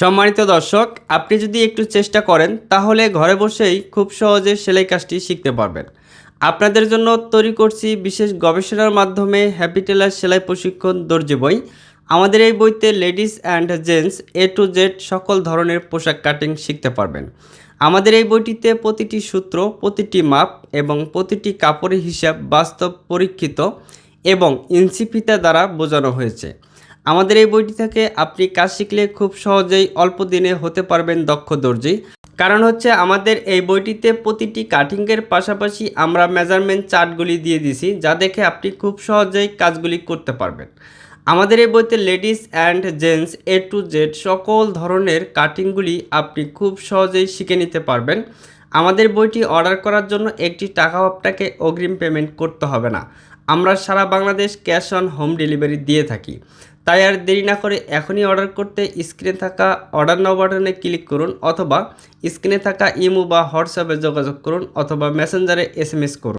সম্মানিত দর্শক, আপনি যদি একটু চেষ্টা করেন, তাহলে ঘরে বসেই খুব সহজে সেলাই কাজটি শিখতে পারবেন। আপনাদের জন্য তৈরি করছি বিশেষ গবেষণার মাধ্যমে হ্যাপি টেলার সেলাই প্রশিক্ষণ দর্জি বই। আমাদের এই বইতে ladies and gents A to Z সকল ধরনের পোশাক কাটিং শিখতে পারবেন। আমাদের এই বইটিতে প্রতিটি সূত্র, প্রতিটি মাপ এবং প্রতিটি কাপড়ের হিসাব বাস্তব পরীক্ষিত এবং ফিতা দ্বারা বোঝানো হয়েছে। আমাদের এই বইটি থেকে আপনি কাজ শিখলে খুব সহজেই অল্প দিনে হতে পারবেন দক্ষ দর্জি। কারণ হচ্ছে আমাদের এই বইটিতে প্রতিটি কাটিংয়ের পাশাপাশি আমরা মেজারমেন্ট চার্টগুলি দিয়ে দিছি, যা দেখে আপনি খুব সহজেই কাজগুলি করতে পারবেন। আমাদের এই বইতে ladies and gents A to Z সকল ধরনের কাটিংগুলি আপনি খুব সহজেই শিখে নিতে পারবেন। আমাদের বইটি অর্ডার করার জন্য একটি টাকাও আপনাকে অগ্রিম পেমেন্ট করতে হবে না। আমরা সারা Bangladesh cash on home delivery দিয়ে থাকি। তাই আর দেরি না করে এখনই অর্ডার করতে স্ক্রিনে থাকা অর্ডার নাও বাটনে ক্লিক করুন অথবা স্ক্রিনে থাকা ইমো বা হোয়াটসঅ্যাপে যোগাযোগ করুন অথবা মেসেঞ্জারে এস করুন।